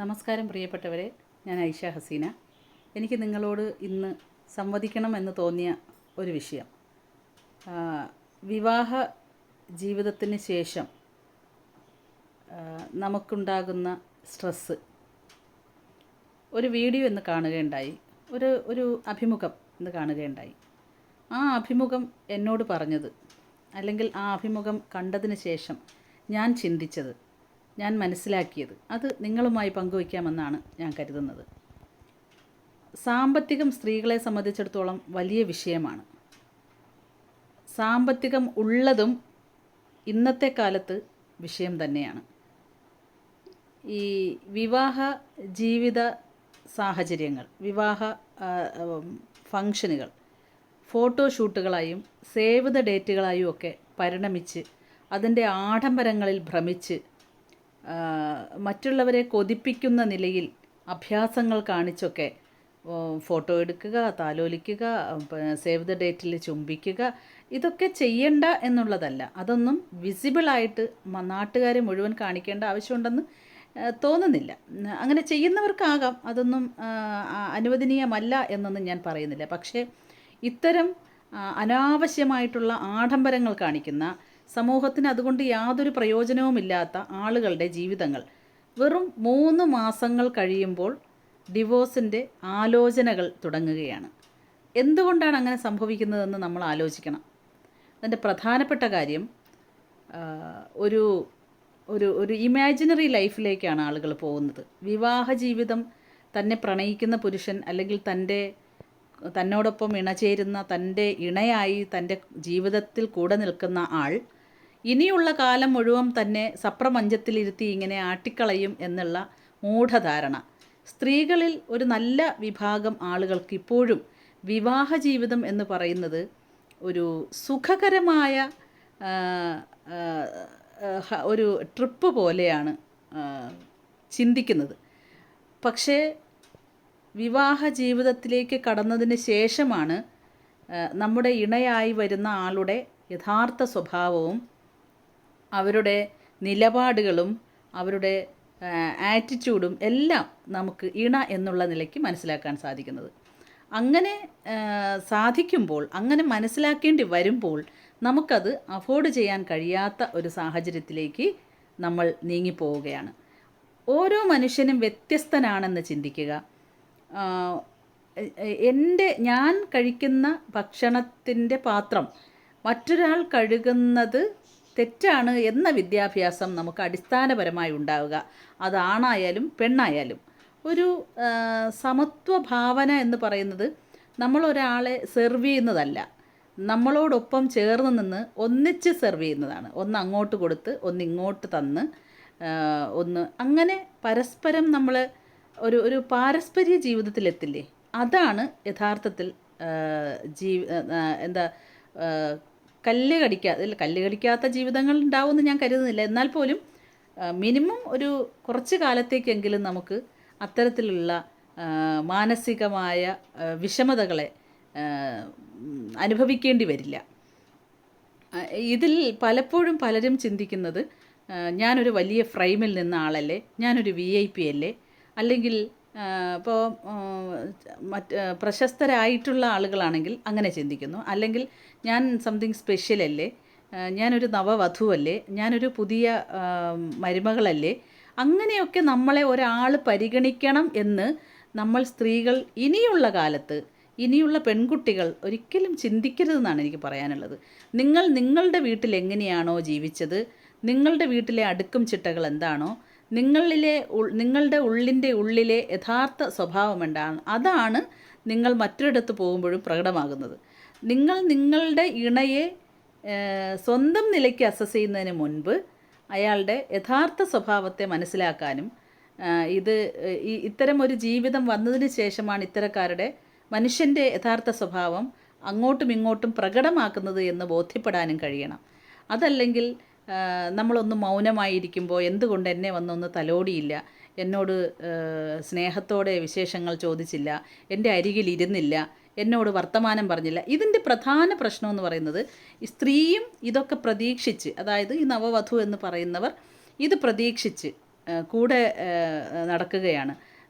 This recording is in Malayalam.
നമസ്കാരം പ്രിയപ്പെട്ടവരെ ഞാൻ ഐഷ ഹസീന. എനിക്ക് നിങ്ങളോട് ഇന്ന് സംവദിക്കണം എന്ന് തോന്നിയ ഒരു വിഷയം. വിവാഹ ജീവിതത്തിന് ശേഷം നമുക്കുണ്ടാകുന്ന സ്ട്രെസ്സ്. ഒരു വീഡിയോ എന്ന് കാണുകയുണ്ടായി. ഒരു ഒരു അഭിമുഖം എന്ന് കാണുകയുണ്ടായി. ആ അഭിമുഖം എന്നോട് പറഞ്ഞത് അല്ലെങ്കിൽ ആ അഭിമുഖം കണ്ടതിന് ശേഷം ഞാൻ ചിന്തിച്ചത് ഞാൻ മനസ്സിലാക്കിയത്. അത് നിങ്ങളുമായി പങ്കുവയ്ക്കാമെന്നാണ് ഞാൻ കരുതുന്നത്. സാമ്പത്തികം സ്ത്രീകളെ സംബന്ധിച്ചിടത്തോളം വലിയ വിഷയമാണ്. സാമ്പത്തികം ഉള്ളതും ഇന്നത്തെ കാലത്ത് വിഷയം തന്നെയാണ്. ഈ വിവാഹ ജീവിത സാഹചര്യങ്ങൾ വിവാഹ ഫങ്ഷനുകൾ ഫോട്ടോഷൂട്ടുകളായും സേവ് ദ ഡേറ്റുകളായും ഒക്കെ പരിണമിച്ച് അതിന്റെ ആഡംബരങ്ങളിൽ ഭ്രമിച്ച് മറ്റുള്ളവരെ കൊതിപ്പിക്കുന്ന നിലയിൽ അഭ്യാസങ്ങൾ കാണിച്ചൊക്കെ ഫോട്ടോ എടുക്കുക താലോലിക്കുക സേവ് ദ ഡേറ്റിൽ ചുംബിക്കുക ഇതൊക്കെ ചെയ്യണ്ട എന്നുള്ളതല്ല. അതൊന്നും വിസിബിളായിട്ട് നാട്ടുകാരെ മുഴുവൻ കാണിക്കേണ്ട ആവശ്യമുണ്ടെന്ന് തോന്നുന്നില്ല. അങ്ങനെ ചെയ്യുന്നവർക്കാകാം. അതൊന്നും അനുവദനീയമല്ല എന്നൊന്നും ഞാൻ പറയുന്നില്ല. പക്ഷേ ഇത്തരം അനാവശ്യമായിട്ടുള്ള ആഡംബരങ്ങൾ കാണിക്കുന്ന സമൂഹത്തിന് അതുകൊണ്ട് യാതൊരു പ്രയോജനവുമില്ലാത്ത ആളുകളുടെ ജീവിതങ്ങൾ. വെറും മൂന്ന് മാസങ്ങൾ കഴിയുമ്പോൾ ഡിവോഴ്സിന്റെ ആലോചനകൾ തുടങ്ങുകയാണ്. എന്തുകൊണ്ടാണ് അങ്ങനെ സംഭവിക്കുന്നതെന്ന് നമ്മൾ ആലോചിക്കണം. അതിന്റെ പ്രധാനപ്പെട്ട കാര്യം ഒരു ഒരു ഒരു ഇമാജിനറി ലൈഫിലേക്കാണ് ആളുകൾ പോകുന്നത്. വിവാഹ ജീവിതം തന്നെ പ്രണയിക്കുന്ന പുരുഷൻ അല്ലെങ്കിൽ തന്റെ തന്നോടൊപ്പം ഇണചേരുന്ന തന്റെ ഇണയായി തന്റെ ജീവിതത്തിൽ കൂടെ നിൽക്കുന്ന ആൾ ഇനിയുള്ള കാലം മുഴുവൻ തന്നെ സപ്രപഞ്ചത്തിലിരുത്തി ഇങ്ങനെ ആട്ടിക്കളയും എന്നുള്ള മൂഢധാരണ. സ്ത്രീകളിൽ ഒരു നല്ല വിഭാഗം ആളുകൾക്ക് ഇപ്പോഴും വിവാഹ ജീവിതം എന്ന് പറയുന്നത് ഒരു സുഖകരമായ ഒരു ട്രിപ്പ് പോലെയാണ് ചിന്തിക്കുന്നത്. പക്ഷേ വിവാഹ ജീവിതത്തിലേക്ക് കടന്നതിന് ശേഷമാണ് നമ്മുടെ ഇണയായി വരുന്ന ആളുടെ യഥാർത്ഥ സ്വഭാവവും അവരുടെ നിലപാടുകളും അവരുടെ ആറ്റിറ്റ്യൂഡും എല്ലാം നമുക്ക് ഇണ എന്നുള്ള നിലയ്ക്ക് മനസ്സിലാക്കാൻ സാധിക്കുന്നത്. അങ്ങനെ സാധിക്കുമ്പോൾ അങ്ങനെ മനസ്സിലാക്കേണ്ടി വരുമ്പോൾ നമുക്കത് അഫോർഡ് ചെയ്യാൻ കഴിയാത്ത ഒരു സാഹചര്യത്തിലേക്ക് നമ്മൾ നീങ്ങിപ്പോവുകയാണ്. ഓരോ മനുഷ്യനും വ്യത്യസ്തനാണെന്ന് ചിന്തിക്കുക. എന്റെ ഞാൻ കഴിക്കുന്ന ഭക്ഷണത്തിന്റെ പാത്രം മറ്റൊരാൾ കഴുകുന്നത് തെറ്റാണ് എന്ന വിദ്യാഭ്യാസം നമുക്ക് അടിസ്ഥാനപരമായി ഉണ്ടാവുക. അത് ആണായാലും പെണ്ണായാലും. ഒരു സമത്വ ഭാവന എന്ന് പറയുന്നത് നമ്മൾ ഒരാളെ സെർവ് ചെയ്യുന്നതല്ല. നമ്മളോടൊപ്പം ചേർന്ന് നിന്ന് ഒന്നിച്ച് സെർവ് ചെയ്യുന്നതാണ്. ഒന്ന് അങ്ങോട്ട് കൊടുത്ത് ഒന്ന് ഇങ്ങോട്ട് തന്ന് ഒന്ന് അങ്ങനെ പരസ്പരം നമ്മൾ ഒരു ഒരു പാരസ്പര്യ ജീവിതത്തിലെത്തില്ലേ? അതാണ് യഥാർത്ഥത്തിൽ ജീ എന്താ കല്ല് കടിക്കാതെ കല്ല് കടിക്കാത്ത ജീവിതങ്ങൾ ഉണ്ടാവുമെന്ന് ഞാൻ കരുതുന്നില്ല. എന്നാൽ പോലും മിനിമം ഒരു കുറച്ച് കാലത്തേക്കെങ്കിലും നമുക്ക് അത്തരത്തിലുള്ള മാനസികമായ വിഷമതകളെ അനുഭവിക്കേണ്ടി വരില്ല. ഇതിൽ പലപ്പോഴും പലരും ചിന്തിക്കുന്നത് ഞാനൊരു വലിയ ഫ്രെയിമിൽ നിന്ന ആളല്ലേ? ഞാനൊരു വി ഐ പി അല്ലേ? അല്ലെങ്കിൽ ഇപ്പോൾ മറ്റ് പ്രശസ്തരായിട്ടുള്ള ആളുകളാണെങ്കിൽ അങ്ങനെ ചിന്തിക്കുന്നു. അല്ലെങ്കിൽ ഞാൻ സംതിങ് സ്പെഷ്യൽ അല്ലേ? ഞാനൊരു നവവധുവല്ലേ? ഞാനൊരു പുതിയ മരുമകളല്ലേ? അങ്ങനെയൊക്കെ നമ്മളെ ഒരാൾ പരിഗണിക്കണം എന്ന് നമ്മൾ സ്ത്രീകൾ ഇനിയുള്ള കാലത്ത് ഇനിയുള്ള പെൺകുട്ടികൾ ഒരിക്കലും ചിന്തിക്കരുതെന്നാണ് എനിക്ക് പറയാനുള്ളത്. നിങ്ങൾ നിങ്ങളുടെ വീട്ടിൽ എങ്ങനെയാണോ ജീവിച്ചത്? നിങ്ങളുടെ വീട്ടിലെ അടുക്കും ചിട്ടകൾ എന്താണോ? നിങ്ങളിലെ നിങ്ങളുടെ ഉള്ളിന്റെ ഉള്ളിലെ യഥാർത്ഥ സ്വഭാവം എന്താണ്? അതാണ് നിങ്ങൾ മറ്റൊരിടത്ത് പോകുമ്പോഴും പ്രകടമാകുന്നത്. നിങ്ങൾ നിങ്ങളുടെ ഇണയെ സ്വന്തം നിലയ്ക്ക് അസസ് ചെയ്യുന്നതിന് മുൻപ് അയാളുടെ യഥാർത്ഥ സ്വഭാവത്തെ മനസ്സിലാക്കാനും ഇത് ഇത്തരം ഒരു ജീവിതം വന്നതിന് ശേഷമാണ് ഇത്തരക്കാരുടെ മനുഷ്യന്റെ യഥാർത്ഥ സ്വഭാവം അങ്ങോട്ടും ഇങ്ങോട്ടും പ്രകടമാക്കുന്നത് എന്ന് ബോധ്യപ്പെടാനും കഴിയണം. അതല്ലെങ്കിൽ നമ്മളൊന്ന് മൗനമായിരിക്കുമ്പോൾ എന്തുകൊണ്ട് എന്നെ വന്നൊന്ന് തലോടിയില്ല? എന്നോട് സ്നേഹത്തോടെ വിശേഷങ്ങൾ ചോദിച്ചില്ല. എന്റെ അരികിൽ ഇരുന്നില്ല. എന്നോട് വർത്തമാനം പറഞ്ഞില്ല. ഇതിന്റെ പ്രധാന പ്രശ്നം എന്ന് പറയുന്നത് സ്ത്രീയും ഇതൊക്കെ പ്രതീക്ഷിച്ച് അതായത് ഈ നവവധു എന്ന് പറയുന്നവർ ഇത് പ്രതീക്ഷിച്ച് കൂടെ നടക്കുകയാണ്.